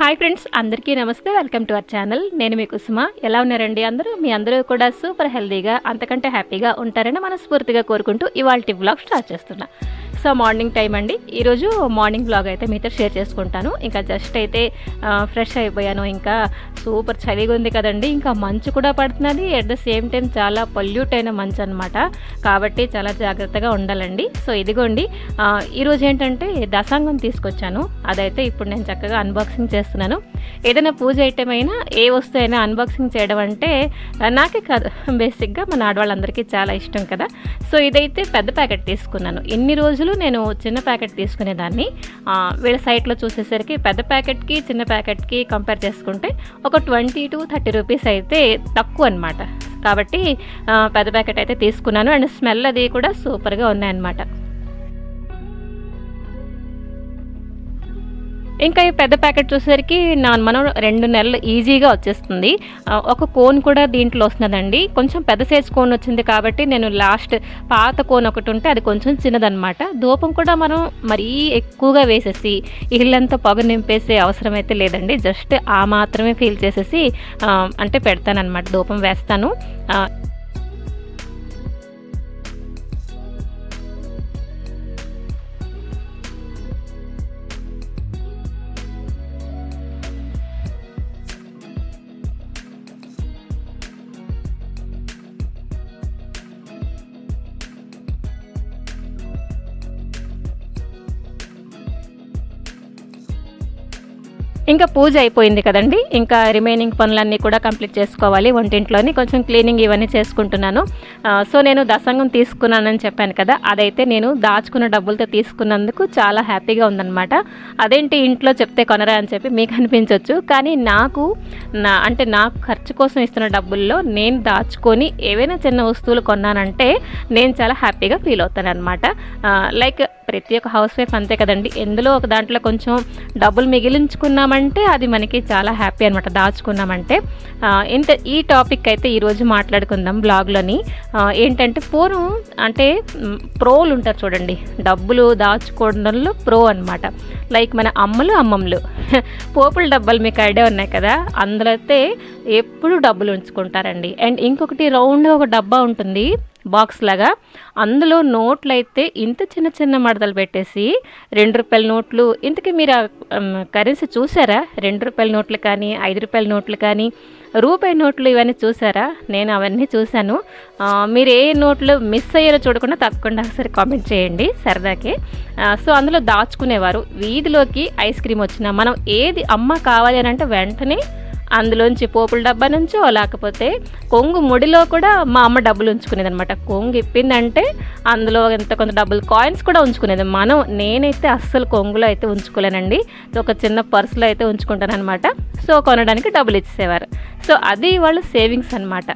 Hi friends అందరికీ నమస్తే. Welcome to our channel. నేను మీ కుసుమ. ఎలా ఉన్నారండి అందరూ? మీ అందరూ కూడా సూపర్ హెల్దీగా అంతకంటే హ్యాపీగా ఉంటారని మనస్ఫూర్తిగా కోరుకుంటూ ఇవాళ బ్లాగ్ స్టార్ట్ చేస్తున్నా. సో మార్నింగ్ టైం అండి. ఈరోజు మార్నింగ్ బ్లాగ్ అయితే మీతో షేర్ చేసుకుంటాను. ఇంకా జస్ట్ అయితే ఫ్రెష్ అయిపోయాను. ఇంకా సూపర్ చలిగా ఉంది కదండి. ఇంకా మంచు కూడా పడుతున్నది. అట్ ద సేమ్ టైం చాలా పొల్యూట్ అయిన మంచు అనమాట కాబట్టి చాలా జాగ్రత్తగా ఉండాలండి. సో ఇదిగోండి ఈరోజు ఏంటంటే దశాంగం తీసుకొచ్చాను. అదైతే ఇప్పుడు నేను చక్కగా అన్బాక్సింగ్ చేస్తున్నాను. ఏదైనా పూజ ఐటెం అయినా ఏ వస్తువు అయినా అన్బాక్సింగ్ చేయడం అంటే నాకే కాదు. బేసిక్గా మన ఆడవాళ్ళందరికీ చాలా ఇష్టం కదా. సో ఇదైతే పెద్ద ప్యాకెట్ తీసుకున్నాను. ఇన్ని రోజులు నేను చిన్న ప్యాకెట్ తీసుకునేదాన్ని. వీళ్ళ సైట్లో చూసేసరికి పెద్ద ప్యాకెట్కి చిన్న ప్యాకెట్కి కంపేర్ చేసుకుంటే ఒక ట్వంటీ టు థర్టీ రూపీస్ అయితే తక్కువ అనమాట కాబట్టి పెద్ద ప్యాకెట్ అయితే తీసుకున్నాను. అండ్ స్మెల్ అది కూడా సూపర్గా ఉన్నాయన్నమాట. ఇంకా ఈ పెద్ద ప్యాకెట్ చూసేసరికి నా మనం రెండు నెలలు ఈజీగా వచ్చేస్తుంది. ఒక కోన్ కూడా దీంట్లో వస్తుందండి. కొంచెం పెద్ద సైజ్ కోన్ వచ్చింది కాబట్టి నేను లాస్ట్ పాత కోన్ ఒకటి ఉంటే అది కొంచెం చిన్నదనమాట ధూపం కూడా మనం మరీ ఎక్కువగా వేసేసి ఇల్లంతా పొగ నింపేసే అవసరం అయితే లేదండి. జస్ట్ ఆ మాత్రమే ఫీల్ చేసేసి అంటే పెడతానమాట ధూపం వేస్తాను. ఇంకా పూజ అయిపోయింది కదండి. ఇంకా రిమైనింగ్ పనులన్నీ కూడా కంప్లీట్ చేసుకోవాలి. వంటింట్లోని కొంచెం క్లీనింగ్ ఇవన్నీ చేసుకుంటున్నాను. సో నేను దసంగం తీసుకున్నానని చెప్పాను కదా. అదైతే నేను దాచుకున్న డబ్బులతో తీసుకున్నందుకు చాలా హ్యాపీగా ఉందన్నమాట. అదేంటి ఇంట్లో చెప్తే కొనరా అని చెప్పి మీకు అనిపించవచ్చు కానీ నాకు నా అంటే నాకు ఖర్చు కోసం ఇస్తున్న డబ్బుల్లో నేను దాచుకొని ఏవైనా చిన్న వస్తువులు కొన్నానంటే నేను చాలా హ్యాపీగా ఫీల్ అవుతాను అనమాట లైక్ ప్రతి ఒక్క హౌస్ వైఫ్ అంతే కదండి. ఎందులో ఒక దాంట్లో కొంచెం డబ్బులు మిగిలించుకున్నామంటే అంటే అది మనకి చాలా హ్యాపీ అనమాట దాచుకున్నామంటే ఇంత ఈ టాపిక్ అయితే ఈరోజు మాట్లాడుకుందాం బ్లాగ్లోని. ఏంటంటే పూర్వం అంటే ప్రోలు ఉంటారు చూడండి. డబ్బులు దాచుకోవడంలో ప్రో అనమాట లైక్ మన అమ్మలు అమ్మమ్మలు. పోపుల డబ్బాలు మీకు ఐడియా ఉన్నాయి కదా? అందులో అయితే ఎప్పుడు డబ్బులు ఉంచుకుంటారండి. అండ్ ఇంకొకటి రౌండ్ ఒక డబ్బా ఉంటుంది. బాక్స్ లాగా. అందులో నోట్లు అయితే ఇంత చిన్న చిన్న మడతలు పెట్టేసి రెండు రూపాయల నోట్లు. ఇంతకీ మీరు కరెన్సీ చూసారా? రెండు రూపాయల నోట్లు కానీ ఐదు రూపాయల నోట్లు కానీ రూపాయి నోట్లు ఇవన్నీ చూసారా? నేను అవన్నీ చూశాను. మీరు ఏ నోట్లు మిస్ అయ్యారో చూడకుండా తప్పకుండా ఒకసారి కామెంట్ చేయండి సరదాకే. సో అందులో దాచుకునేవారు. వీధిలోకి ఐస్ క్రీమ్ వచ్చిన మనం ఏది అమ్మ కావాలి అని అంటే వెంటనే అందులోంచి పోపుల డబ్బా నుంచో లేకపోతే కొంగు ముడిలో కూడా మా అమ్మ డబ్బులు ఉంచుకునేది అనమాట కొంగు ఇప్పిందంటే అందులో ఎంత కొంత డబ్బులు కాయిన్స్ కూడా ఉంచుకునేది. మనం నేనైతే అస్సలు కొంగులో అయితే ఉంచుకోలేనండి. ఒక చిన్న పర్సులో అయితే ఉంచుకుంటాను అనమాట సో కొనడానికి డబ్బులు ఇచ్చేసేవారు. సో అది వాళ్ళు సేవింగ్స్ అనమాట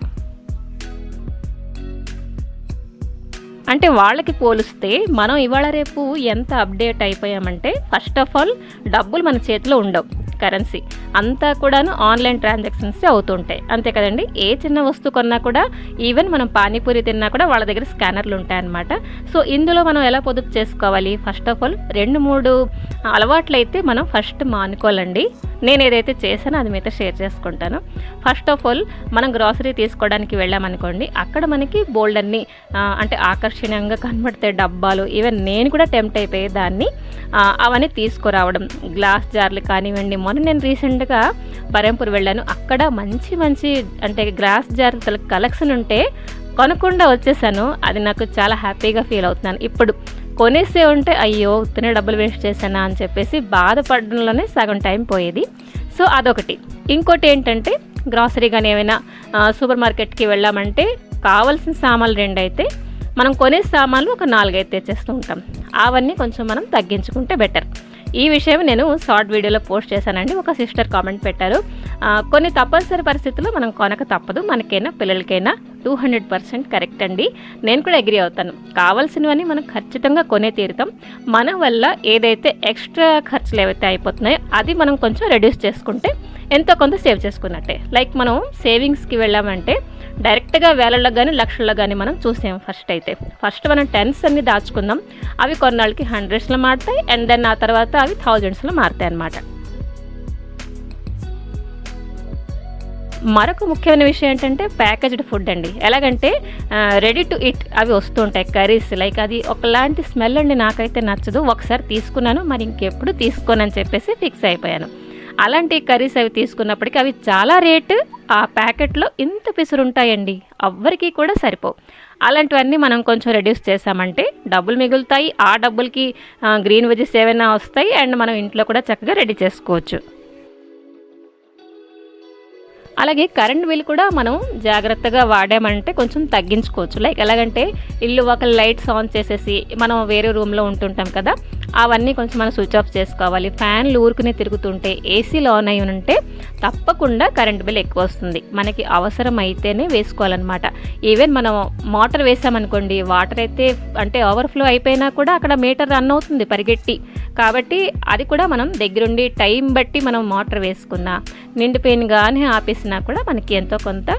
అంటే వాళ్ళకి పోలిస్తే మనం ఇవాళ రేపు ఎంత అప్డేట్ అయిపోయామంటే ఫస్ట్ ఆఫ్ ఆల్ డబ్బులు మన చేతిలో ఉండవు. కరెన్సీ అంతా కూడాను ఆన్లైన్ ట్రాన్సాక్షన్స్ అవుతుంటాయి. అంతే కదండి? ఏ చిన్న వస్తువు కొన్నా కూడా ఈవెన్ మనం పానీపూరి తిన్నా కూడా వాళ్ళ దగ్గర స్కానర్లు ఉంటాయన్నమాట. సో ఇందులో మనం ఎలా పొదుపు చేసుకోవాలి? ఫస్ట్ ఆఫ్ ఆల్ రెండు మూడు అలవాట్లు అయితే మనం ఫస్ట్ మానుకోవాలండి. నేను ఏదైతే చేశానో అది మీతో షేర్ చేసుకుంటాను. ఫస్ట్ ఆఫ్ ఆల్ మనం గ్రాసరీ తీసుకోవడానికి వెళ్ళామనుకోండి అక్కడ మనకి బోల్డ్ అన్ని అంటే ఆకర్షణీయంగా కనబడితే డబ్బాలు ఈవెన్ నేను కూడా టెంప్ట్ అయిపోయే దాన్ని అవన్నీ తీసుకురావడం గ్లాస్ జార్లు కానివ్వండి. మొన్న నేను రీసెంట్గా బరంపూర్ వెళ్ళాను. అక్కడ మంచి మంచి అంటే గ్లాస్ జార్ కలెక్షన్ ఉంటే కొనకుండా వచ్చేసాను. అది నాకు చాలా హ్యాపీగా ఫీల్ అవుతున్నాను. ఇప్పుడు కొనేసే ఉంటే అయ్యో ఉత్తనే డబ్బులు వేస్ట్ చేశానా అని చెప్పేసి బాధపడడంలోనే సగం టైం పోయేది. సో అదొకటి. ఇంకోటి ఏంటంటే గ్రాసరీ కానీ ఏమైనా సూపర్ మార్కెట్కి వెళ్ళామంటే కావాల్సిన సామాన్లు రెండు అయితే మనం కొనే సామాన్లు ఒక నాలుగైదు తెచ్చేస్తూ ఉంటాం. అవన్నీ కొంచెం మనం తగ్గించుకుంటే బెటర్. ఈ విషయం నేను షార్ట్ వీడియోలో పోస్ట్ చేశానండి. ఒక సిస్టర్ కామెంట్ పెట్టారు. కొన్ని తప్పనిసరి పరిస్థితుల్లో మనం కొనక తప్పదు. మనకైనా పిల్లలకైనా టూ హండ్రెడ్ పర్సెంట్ కరెక్ట్ అండి. నేను కూడా అగ్రి అవుతాను. కావాల్సినవన్నీ మనం ఖచ్చితంగా కొనే తీరుతాం. మన వల్ల ఏదైతే ఎక్స్ట్రా ఖర్చులు ఏవైతే అయిపోతున్నాయో అది మనం కొంచెం రెడ్యూస్ చేసుకుంటే ఎంతో కొంత సేవ్ చేసుకున్నట్టే. లైక్ మనం సేవింగ్స్కి వెళ్ళామంటే డైరెక్ట్గా వేలల్లో కానీ లక్షల్లో కానీ మనం చూసాం ఫస్ట్ అయితే. ఫస్ట్ మనం టెన్స్ అన్ని దాచుకుందాం. అవి కొన్నాళ్ళకి హండ్రెడ్స్లో మారుతాయి. అండ్ దెన్ ఆ తర్వాత అవి థౌజండ్స్లో మారుతాయి అన్నమాట. మరొక ముఖ్యమైన విషయం ఏంటంటే ప్యాకేజ్డ్ ఫుడ్ అండి. ఎలాగంటే రెడీ టు ఇట్ అవి వస్తుంటాయి కర్రీస్. లైక్ అది ఒకలాంటి స్మెల్ అండి నాకైతే నచ్చదు. ఒకసారి తీసుకున్నాను మరి ఇంకెప్పుడు తీసుకోనని చెప్పేసి ఫిక్స్ అయిపోయాను. అలాంటి కర్రీస్ అవి తీసుకున్నప్పటికీ అవి చాలా రేటు ఆ ప్యాకెట్లో ఇంత పిసురుంటాయండి ఉంటాయండి. కూడా సరిపోవు. అలాంటివన్నీ మనం కొంచెం రెడ్యూస్ చేసామంటే డబ్బులు మిగులుతాయి. ఆ డబ్బులకి గ్రీన్ వెజెస్ ఏమైనా వస్తాయి. అండ్ మనం ఇంట్లో కూడా చక్కగా రెడీ చేసుకోవచ్చు. అలాగే కరెంట్ బిల్ కూడా మనం జాగ్రత్తగా వాడామంటే కొంచెం తగ్గించుకోవచ్చు. లైక్ ఎలాగంటే ఇల్లు ఒక లైట్స్ ఆన్ చేసేసి మనం వేరే రూమ్లో ఉంటుంటాం కదా అవన్నీ కొంచెం మనం స్విచ్ ఆఫ్ చేసుకోవాలి. ఫ్యాన్లు ఊరుకునే తిరుగుతుంటే ఏసీలు ఆన్ అయి ఉంటే తప్పకుండా కరెంట్ బిల్ ఎక్కువ వస్తుంది. మనకి అవసరం అయితేనే వేసుకోవాలన్నమాట. ఈవెన్ మనం మోటార్ వేసామనుకోండి వాటర్ అయితే అంటే ఓవర్ఫ్లో అయిపోయినా కూడా అక్కడ మీటర్ రన్ అవుతుంది పరిగెట్టి. కాబట్టి అది కూడా మనం దగ్గరుండి టైం బట్టి మనం మోటార్ వేసుకున్నా నిండిపోయిన కానీ ఆపేసినా కూడా మనకి ఎంతో కొంత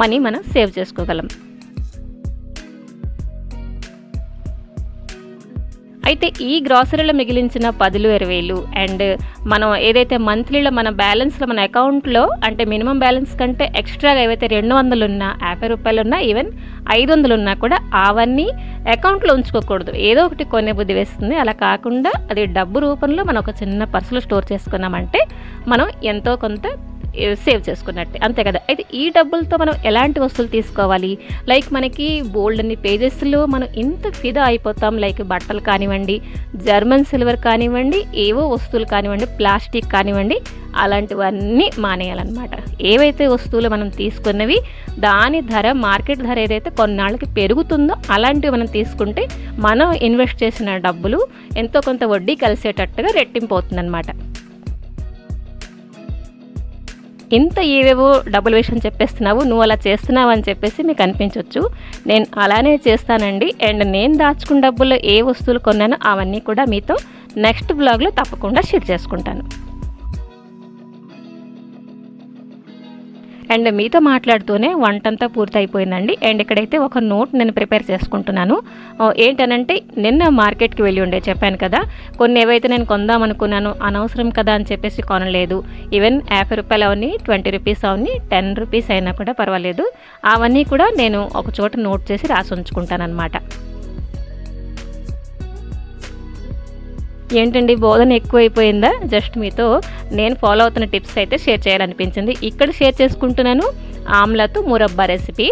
మనీ మనం సేవ్ చేసుకోగలం. అయితే ఈ గ్రాసరీలో మిగిలించిన పదులు ఇరవైలు అండ్ మనం ఏదైతే మంత్లీలో మన బ్యాలెన్స్లో మన అకౌంట్లో అంటే మినిమం బ్యాలెన్స్ కంటే ఎక్స్ట్రాగా ఏవైతే రెండు వందలు ఉన్నా యాభై రూపాయలు ఉన్నా ఈవెన్ ఐదు వందలు ఉన్నా కూడా అవన్నీ అకౌంట్లో ఉంచుకోకూడదు. ఏదో ఒకటి కొనే బుద్ధి వేస్తుంది. అలా కాకుండా అది డబ్బు రూపంలో మనం ఒక చిన్న పర్సులో స్టోర్ చేసుకున్నామంటే మనం ఎంతో కొంత సేవ్ చేసుకున్నట్టే. అంతే కదా. అయితే ఈ డబ్బులతో మనం ఎలాంటి వస్తువులు తీసుకోవాలి? లైక్ మనకి బోల్డ్ అన్ని పేజెస్లో మనం ఇంత ఫిదా అయిపోతాం. లైక్ బట్టలు కానివ్వండి జర్మన్ సిల్వర్ కానివ్వండి ఏవో వస్తువులు కానివ్వండి ప్లాస్టిక్ కానివ్వండి అలాంటివన్నీ మానేయాలన్నమాట. ఏవైతే వస్తువులు మనం తీసుకున్నవి దాని ధర మార్కెట్ ధర ఏదైతే కొన్నాళ్ళకి పెరుగుతుందో అలాంటివి మనం తీసుకుంటే మనం ఇన్వెస్ట్ చేసిన డబ్బులు ఎంతో కొంత వడ్డీ కలిసేటట్టుగా రెట్టింపు అవుతుందన్నమాట. ఇంత ఏవేవో డబ్బుల విషయం చెప్పేస్తున్నావు నువ్వు అలా చేస్తున్నావు అని చెప్పేసి మీకు అనిపించవచ్చు నేను అలానే చేస్తానండి. అండ్ నేను దాచుకున్న డబ్బుల్లో ఏ వస్తువులు కొన్నానో అవన్నీ కూడా మీతో నెక్స్ట్ బ్లాగ్లో తప్పకుండా షేర్ చేసుకుంటాను. అండ్ మీతో మాట్లాడుతూనే వంటంతా పూర్తయిపోయిందండి. అండ్ ఇక్కడైతే ఒక నోట్ నేను ప్రిపేర్ చేసుకుంటున్నాను. ఏంటనంటే నిన్న మార్కెట్కి వెళ్ళి ఉండే చెప్పాను కదా కొన్ని ఏవైతే నేను కొందాం అనుకున్నాను అనవసరం కదా అని చెప్పేసి కొనలేదు. ఈవెన్ యాభై రూపాయలు అవన్నీ ట్వంటీ రూపీస్ అవన్నీ టెన్ రూపీస్ అయినా కూడా పర్వాలేదు. అవన్నీ కూడా నేను ఒక చోట నోట్ చేసి రాసి ఉంచుకుంటాను అనమాట ఏంటండి బోధన ఎక్కువైపోయిందా? జస్ట్ మీతో నేను ఫాలో అవుతున్న టిప్స్ అయితే షేర్ చేయాలనిపించింది. ఇక్కడ షేర్ చేసుకుంటున్నాను ఆమ్లతో మురబ్బా రెసిపీ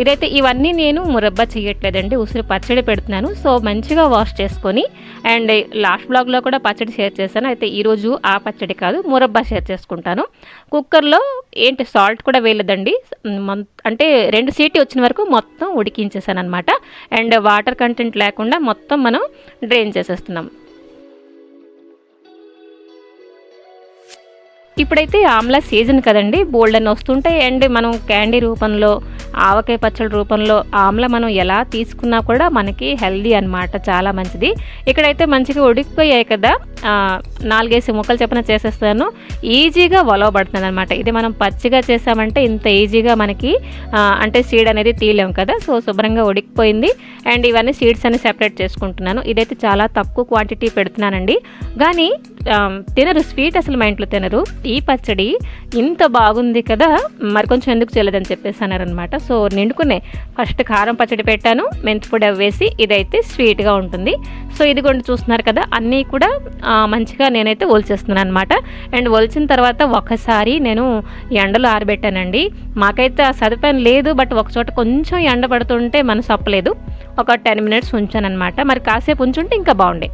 ఇదైతే ఇవన్నీ నేను మురబ్బా చేయట్లేదండి ఉసిరి పచ్చడి పెడుతున్నాను. సో మంచిగా వాష్ చేసుకొని అండ్ లాస్ట్ బ్లాగ్లో కూడా పచ్చడి షేర్ చేశాను. అయితే ఈరోజు ఆ పచ్చడి కాదు మురబ్బా షేర్ చేసుకుంటాను. కుక్కర్లో ఏంటి సాల్ట్ కూడా వేయలేదండి. అంటే రెండు సీటీ వచ్చిన వరకు మొత్తం ఉడికించేసాను అనమాట అండ్ వాటర్ కంటెంట్ లేకుండా మొత్తం మనం డ్రైన్ చేసేస్తున్నాం. ఇప్పుడైతే ఆమ్లా సీజన్ కదండి బోల్డ్ అని వస్తుంటాయి. అండ్ మనం క్యాండీ రూపంలో ఆవకాయ పచ్చడి రూపంలో ఆమ్ల మనం ఎలా తీసుకున్నా కూడా మనకి హెల్దీ అనమాట చాలా మంచిది. ఇక్కడైతే మంచిగా ఉడికిపోయాయి కదా. నాలుగేసి ముక్కలు చెప్పిన చేసేస్తాను. ఈజీగా వలవబడుతుంది అనమాట ఇది మనం పచ్చిగా చేసామంటే ఇంత ఈజీగా మనకి అంటే సీడ్ అనేది తీయలేము కదా. సో శుభ్రంగా ఉడికిపోయింది. అండ్ ఇవన్నీ సీడ్స్ అన్ని సెపరేట్ చేసుకుంటున్నాను. ఇదైతే చాలా తక్కువ క్వాంటిటీ పెడుతున్నానండి. కానీ తినరు. స్వీట్ అసలు మా ఇంట్లో తినరు. ఈ పచ్చడి ఇంత బాగుంది కదా. మరి కొంచెం ఎందుకు చేయలేదని చెప్పేసి అన్నారనమాట సో నిండుకునే ఫస్ట్ కారం పచ్చడి పెట్టాను. మెంతిపొడి అవ్వేసి ఇదైతే స్వీట్గా ఉంటుంది. సో ఇది కొన్ని చూస్తున్నారు కదా అన్నీ కూడా మంచిగా నేనైతే ఒలిచేస్తున్నాను అనమాట. అండ్ ఒలిచిన తర్వాత ఒకసారి నేను ఎండలో ఆరబెట్టానండి. మాకైతే ఆ సదుపాయం లేదు బట్ ఒక చోట కొంచెం ఎండ పడుతుంటే మనసు అప్పలేదు ఒక టెన్ మినిట్స్ ఉంచానమాట మరి కాసేపు ఉంచుంటే ఇంకా బాగుండే.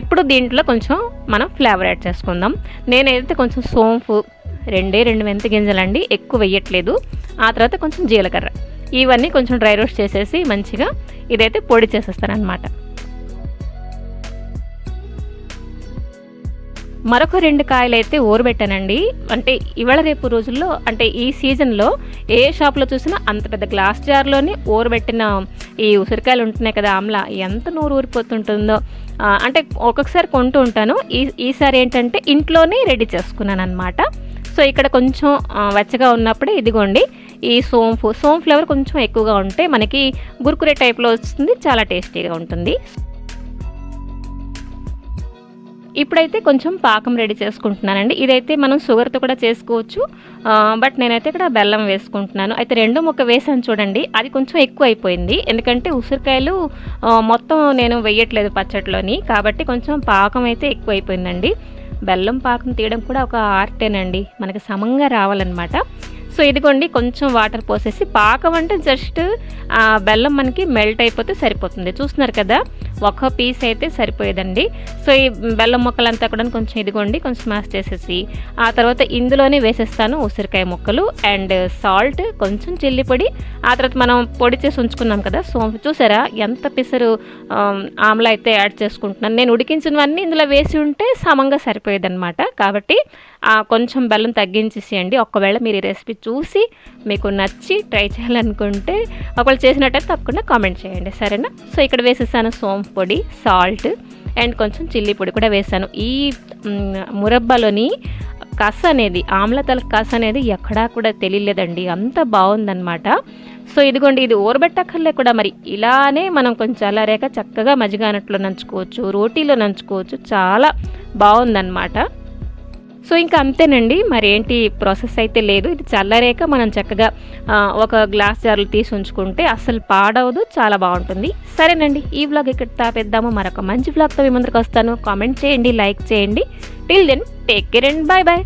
ఇప్పుడు దీంట్లో కొంచెం మనం ఫ్లేవర్ యాడ్ చేసుకుందాం. నేనైతే కొంచెం సోంపు రెండే రెండు మెంతి గింజలండి ఎక్కువ వెయ్యట్లేదు. ఆ తర్వాత కొంచెం జీలకర్ర. ఇవన్నీ కొంచెం డ్రై రోస్ట్ చేసేసి మంచిగా ఇదైతే పొడి చేసేస్తాను మరొక రెండు కాయలు అయితే ఊరబెట్టానండి. అంటే ఇవాళ రేపు రోజుల్లో అంటే ఈ సీజన్లో ఏ షాప్లో చూసినా అంత పెద్ద గ్లాస్ జార్లోనే ఊరబెట్టిన ఈ ఉసిరికాయలు ఉంటున్నాయి కదా ఆమ్లా ఎంత నూరు ఊరిపోతుంటుందో. అంటే ఒక్కొక్కసారి కొంటూ ఉంటాను. ఈ ఈసారి ఏంటంటే ఇంట్లోనే రెడీ చేసుకున్నాను అనమాట సో ఇక్కడ కొంచెం వెచ్చగా ఉన్నప్పుడే ఇదిగోండి. ఈ సోంపు సోమ్ ఫ్లేవర్ కొంచెం ఎక్కువగా ఉంటే మనకి గురుకురే టైప్లో వస్తుంది చాలా టేస్టీగా ఉంటుంది. ఇప్పుడైతే కొంచెం పాకం రెడీ చేసుకుంటున్నానండి. ఇదైతే మనం షుగర్తో కూడా చేసుకోవచ్చు. బట్ నేనైతే ఇక్కడ బెల్లం వేసుకుంటున్నాను. అయితే రెండు ముక్క వేసాను చూడండి అది కొంచెం ఎక్కువ అయిపోయింది. ఎందుకంటే ఉసిరికాయలు మొత్తం నేను వేయట్లేదు పచ్చట్లోని. కాబట్టి కొంచెం పాకం అయితే ఎక్కువ అయిపోయిందండి. బెల్లం పాకం తీయడం కూడా ఒక ఆర్టేనండి. మనకి సమంగా రావాలన్నమాట. సో ఇదిగోండి కొంచెం వాటర్ పోసేసి పాకం అంటే జస్ట్ ఆ బెల్లం మనకి మెల్ట్ అయిపోతే సరిపోతుంది. చూస్తున్నారు కదా ఒక పీస్ అయితే సరిపోయేదండి. సో ఈ బెల్లం ముక్కలంతా కూడా కొంచెం ఇదిగోండి కొంచెం మ్యాష్ చేసేసి ఆ తర్వాత ఇందులోనే వేసేస్తాను ఉసిరికాయ ముక్కలు అండ్ సాల్ట్ కొంచెం చిల్లి పొడి. ఆ తర్వాత మనం పొడి చేసి ఉంచుకున్నాం కదా సో చూసారా ఎంత పిసరు ఆమ్లా అయితే యాడ్ చేసుకుంటున్నాను. నేను ఉడికించినవన్నీ ఇందులో వేసి ఉంటే సమంగా సరిపోయేదన్నమాట. కాబట్టి కొంచెం బెల్లం తగ్గించేసేయండి. ఒకవేళ మీరు ఈ రెసిపీ చూసి మీకు నచ్చి ట్రై చేయాలనుకుంటే ఒకవేళ చేసినట్టయితే తప్పకుండా కామెంట్ చేయండి. సరేనా? సో ఇక్కడ వేసేసాను సోంపు పొడి సాల్ట్ అండ్ కొంచెం చిల్లీ పొడి కూడా వేసాను. ఈ మురబ్బాలోని కస అనేది ఆమ్లతల కస అనేది ఎక్కడా కూడా తెలియలేదండి. అంత బాగుందనమాట సో ఇదిగోండి ఇది ఊరబెట్టక్కర్లే కూడా మరి. ఇలానే మనం కొంచెం చల్లారాక చక్కగా మజ్జిగానట్లో నంచుకోవచ్చు రోటీలో నంచుకోవచ్చు. చాలా బాగుందన్నమాట. సో ఇంకా అంతేనండి. మరి ఏంటి ప్రాసెస్ అయితే లేదు. ఇది చల్లరేక మనం చక్కగా ఒక గ్లాస్ జార్లు తీసి ఉంచుకుంటే అస్సలు పాడవదు చాలా బాగుంటుంది. సరేనండి ఈ వ్లాగ్ ఇక్కడ తాపేద్దాము. మరొక మంచి వ్లాగ్తో మీ ముందరికి వస్తాను. కామెంట్ చేయండి లైక్ చేయండి. Till then take care and bye bye